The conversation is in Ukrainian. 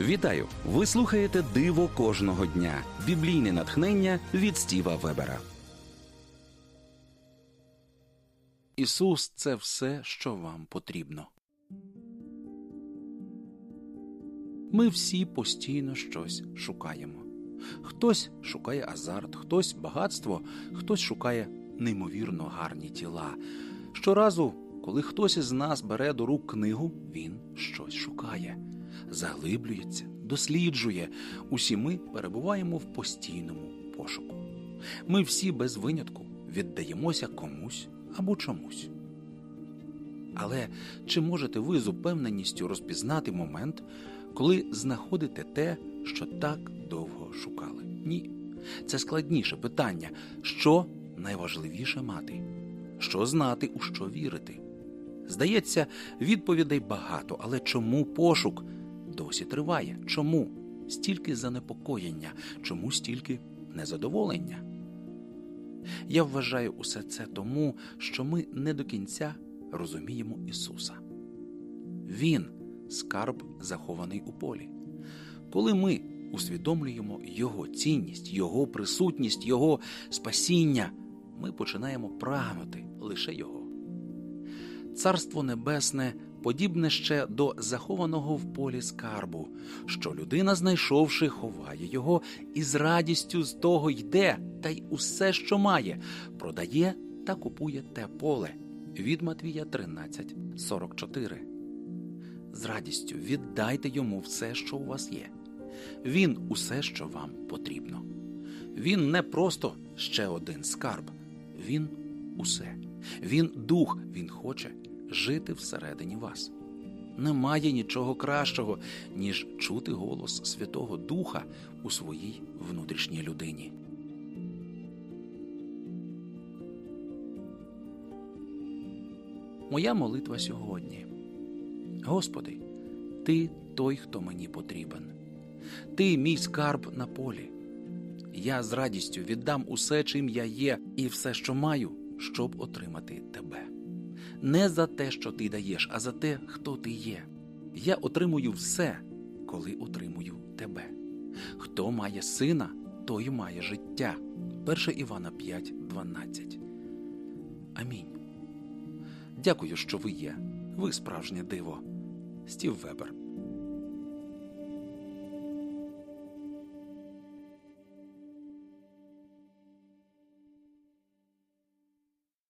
Вітаю! Ви слухаєте Диво кожного дня. Біблійне натхнення від Стіва Вебера. Ісус це все, що вам потрібно. Ми всі постійно щось шукаємо. Хтось шукає азарт, хтось багатство, хтось шукає неймовірно гарні тіла. Щоразу, коли хтось із нас бере до рук книгу, він щось шукає, заглиблюється, досліджує. Усі ми перебуваємо в постійному пошуку. Ми всі без винятку віддаємося комусь або чомусь. Але чи можете ви з упевненістю розпізнати момент, коли знаходите те, що так довго шукали? Ні. Це складніше питання, що найважливіше мати, що знати, у що вірити. Здається, відповідей багато, але чому пошук досі триває? Чому стільки занепокоєння, чому стільки незадоволення? Я вважаю усе це тому, що ми не до кінця розуміємо Ісуса. Він скарб захований у полі. Коли ми усвідомлюємо Його цінність, Його присутність, Його спасіння, ми починаємо прагнути лише Його. Царство Небесне подібне ще до захованого в полі скарбу, що людина, знайшовши, ховає його і з радістю з того йде, та й усе, що має, продає та купує те поле. Від Матвія 13,44 З радістю віддайте йому все, що у вас є. Він усе, що вам потрібно. Він не просто ще один скарб, він усе. Він дух, він хоче жити всередині вас. Немає нічого кращого, ніж чути голос Святого Духа у своїй внутрішній людині. Моя молитва сьогодні. Господи, Ти той, хто мені потрібен. Ти мій скарб на полі. Я з радістю віддам усе, чим я є, і все, що маю, щоб отримати тебе. Не за те, що ти даєш, а за те, хто ти є. Я отримую все, коли отримую тебе. Хто має сина, той має життя. 1 Івана 5,12. Амінь. Дякую, що ви є. Ви справжнє диво. Стів Вебер.